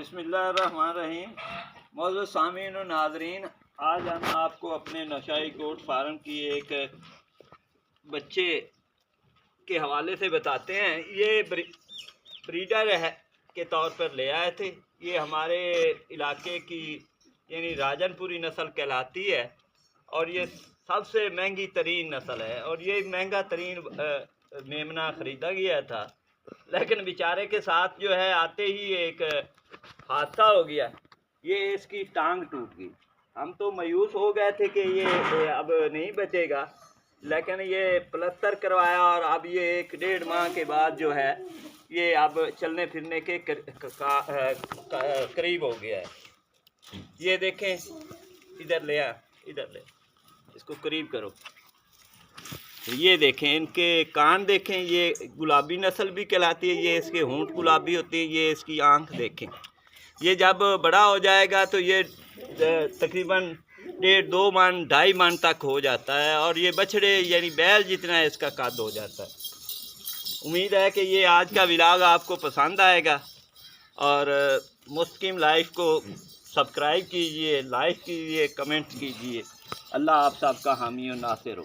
بسم اللہ الرحمن الرحیم۔ موضوع سامعین و ناظرین، آج ہم آپ کو اپنے نشائی گوٹ فارم کی ایک بچے کے حوالے سے بتاتے ہیں۔ یہ بریڈر ہے، کے طور پر لے آئے تھے۔ یہ ہمارے علاقے کی یعنی راجن پوری نسل کہلاتی ہے۔ اور یہ سب سے مہنگی ترین نسل ہے۔ اور یہ مہنگا ترین میمنا خریدا گیا تھا۔ لیکن بیچارے کے ساتھ جو ہے، آتے ہی ایک حادثہ ہو گیا یہ اس کی ٹانگ ٹوٹ گئی۔ ہم تو مایوس ہو گئے تھے کہ یہ اب نہیں بچے گا۔ لیکن یہ پلستر کروایا اور اب یہ ایک ڈیڑھ ماہ کے بعد جو ہے، یہ اب چلنے پھرنے کے قریب ہو گیا ہے۔ یہ دیکھیں۔ ادھر لے ادھر لے۔ اس کو قریب کرو۔ یہ دیکھیں، ان کے کان دیکھیں۔ یہ گلابی نسل بھی کہلاتی ہے، یہ اس کے ہونٹ گلابی ہوتے ہیں یہ اس کی آنکھ دیکھیں۔ یہ جب بڑا ہو جائے گا تو یہ تقریباً ڈیڑھ دو من ڈھائی من تک ہو جاتا ہے اور یہ بچڑے یعنی بیل جتنا ہے اس کا قد ہو جاتا ہے۔ امید ہے کہ یہ آج کا ولاگ آپ کو پسند آئے گا اور اہ، مستقیم لائف کو سبسکرائب کیجیے لائک کیجیے کمنٹ کیجیے۔ اللہ آپ سب کا حامی و ناصر ہو۔